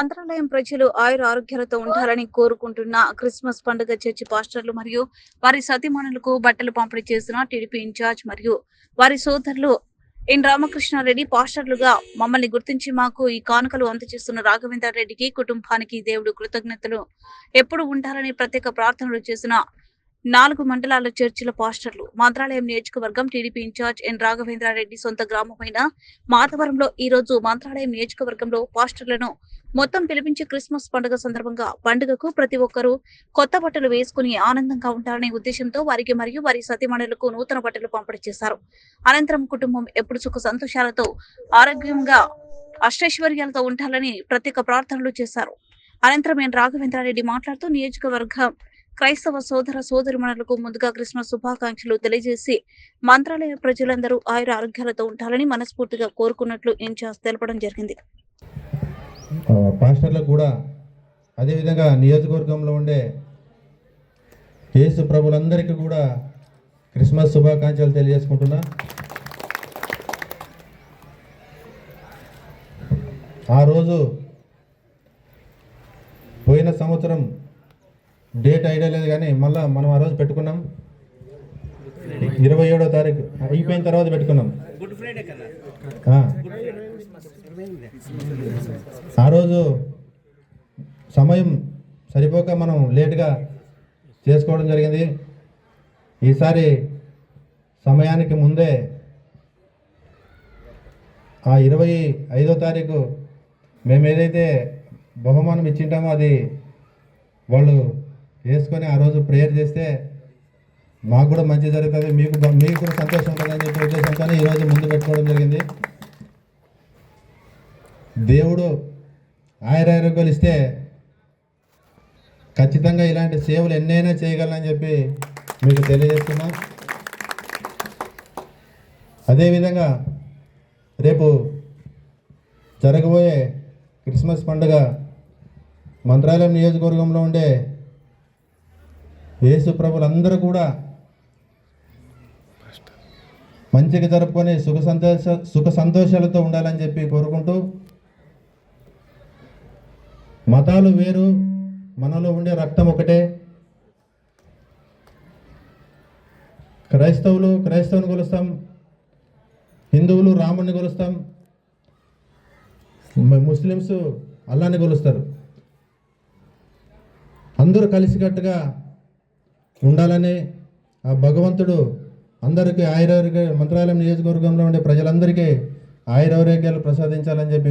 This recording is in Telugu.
మంత్రాలయం ప్రజలు ఆయుర ఆరోగ్యాలతో ఉండాలని కోరుకుంటున్న క్రిస్మస్ పండుగ చర్చి పాస్టర్లు మరియు వారి సతీమణులకు బట్టలు పంపిణీ చేసిన టీడీపీ ఇన్ఛార్జ్ మరియు వారి సోదరులు ఎన్ రామకృష్ణారెడ్డి పాస్టర్లుగా మమ్మల్ని గుర్తించి మాకు ఈ కానుకలు అందజేస్తున్న రాఘవేంద్ర రెడ్డికి కుటుంబానికి దేవుడు కృతజ్ఞతలు. ఎప్పుడు ఉండాలని ప్రత్యేక ప్రార్థనలు చేసిన నాలుగు మండలాల చర్చిల పాస్టర్లు. మంత్రాలయం నియోజకవర్గం టీడీపీ ఇన్ఛార్జ్ ఎన్ రాఘవేంద్రారెడ్డి సొంత గ్రామమైన మాధవరంలో ఈ రోజు మంత్రాలయం నియోజకవర్గంలో పాస్టర్లను మొత్తం పిలిపించి క్రిస్మస్ పండుగ సందర్భంగా పండుగకు ప్రతి ఒక్కరూ కొత్త బట్టలు వేసుకుని ఆనందంగా ఉండాలనే ఉద్దేశంతో వారికి మరియు వారి సతీమణులకు నూతన బట్టలు పంపిణీ చేశారు. అనంతరం కుటుంబం ఎప్పుడు సుఖ సంతోషాలతో ఆరోగ్యంగా అష్టైశ్వర్యాలతో ఉండాలని ప్రత్యేక ప్రార్థనలు చేశారు. అనంతరం ఎన్ రాఘవేంద్రారెడ్డి మాట్లాడుతూ నియోజకవర్గం క్రైస్తవ సోదర సోదరిమణులకు ముందుగా క్రిస్మస్ శుభాకాంక్షలు తెలియజేసి మంత్రాలయ ప్రజలందరూ ఆయుర ఆరోగ్యాలతో ఉండాలని మనస్ఫూర్తిగా కోరుకున్నట్లు ఇన్ఛార్జ్ తెలపడం జరిగింది. పాస్టర్లకు కూడా అదేవిధంగా నియోజకవర్గంలో ఉండే యేసు ప్రభులందరికీ కూడా క్రిస్మస్ శుభాకాంక్షలు తెలియజేసుకుంటున్నా. ఆ రోజు పోయిన సంవత్సరం డేట్ ఐడియా లేదు కానీ మళ్ళా మనం ఆ రోజు పెట్టుకున్నాం. ఇరవై ఏడో తారీఖు. అయిపోయిన తర్వాత పెట్టుకున్నాం. ఆ. ఆ రోజు సమయం సరిపోక మనం లేట్గా చేసుకోవడం జరిగింది. ఈసారి సమయానికి ముందే ఆ ఇరవై ఐదో తారీఖు మేము ఏదైతే బహుమానం ఇచ్చింటామో అది వాళ్ళు వేసుకొని ఆ రోజు ప్రేయర్ చేస్తే మాకు కూడా మంచి జరుగుతుంది మీకు మీకు కూడా సంతోషం ఉంటుందని చెప్పి ఉద్దేశంతోనే ఈరోజు ముందు పెట్టుకోవడం జరిగింది. దేవుడు ఆయురారోగ్యాలు ఇస్తే ఖచ్చితంగా ఇలాంటి సేవలు ఎన్నైనా చేయగలనని చెప్పి మీకు తెలియజేస్తున్నా. అదేవిధంగా రేపు జరగబోయే క్రిస్మస్ పండుగ మంత్రాలయం నియోజకవర్గంలో ఉండే యేసు ప్రభులందరూ కూడా మంచిగా జరుపుకొని సుఖ సంతోష సుఖ సంతోషాలతో ఉండాలని చెప్పి కోరుకుంటూ మతాలు వేరు మనలో ఉండే రక్తం ఒకటే. క్రైస్తవులు క్రైస్తవుని కొలుస్తాం హిందువులు రాముడిని కొలుస్తాం ముస్లిమ్స్ అల్లాని కొలుస్తారు. అందరూ కలిసికట్టుగా ఉండాలని ఆ భగవంతుడు అందరికీ ఆయురారోగ్య మంత్రాలయం నియోజకవర్గంలో ఉండే ప్రజలందరికీ ఆయురారోగ్యాలు ప్రసాదించాలని చెప్పి